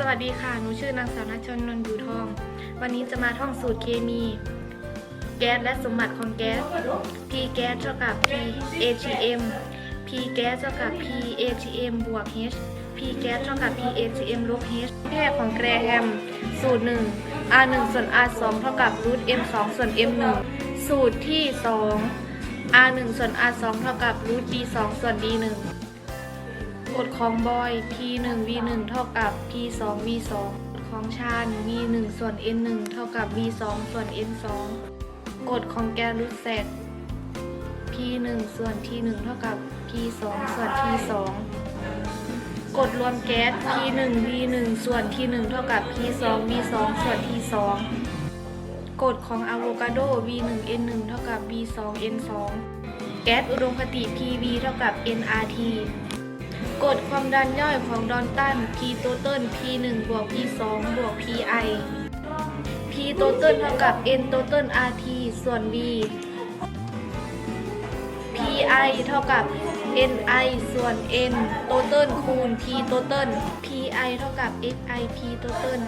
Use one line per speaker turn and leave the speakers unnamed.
สวัสดีค่ะ หนูชื่อนางสาวนัชชนนนท์อยู่ทอง วันนี้จะมาท่องสูตรเคมี แก๊สและสมบัติของแก๊ส P แก๊สเท่ากับ P ATM P แก๊สเท่ากับ P ATM บวก H P แก๊สเท่ากับ P ATM ลบ H แพทย์ของแกรแฮม สูตร 1 R 1ส่วน R 2เท่ากับรูท M 2ส่วน M 1สูตรที่ 2 R 1ส่วน R 2เท่ากับรูท D 2ส่วน D 1 กฎของบอย p 1 v 1เท่ากับ p 2 v 2กฎของชาญ v 1ส่วน n 1เท่ากับ v 2ส่วน n 2กฎของแกนรูทแซก p 1ส่วน t 1เท่ากับ p 2ส่วน t 2กฎรวมแก๊ส p 1 v 1ส่วน t 1เท่ากับ p 2 v 2ส่วน t 2กฎของอะโวคาโด v 1 n 1เท่ากับ v 2 n 2แก๊สอุดมคติ pv เท่ากับ nRT กฎความดันย่อยของดอนตัน P ตัวเติ้ล P 1บวก P 2บวก PI P ตัวเติ้ลเท่ากับ N ตัวเติ้ล RT ส่วน V PI เท่ากับ NI ส่วน N ตัวเติ้ลคูณ P ตัวเติ้ล PI เท่ากับ XI P ตัวเติ้ล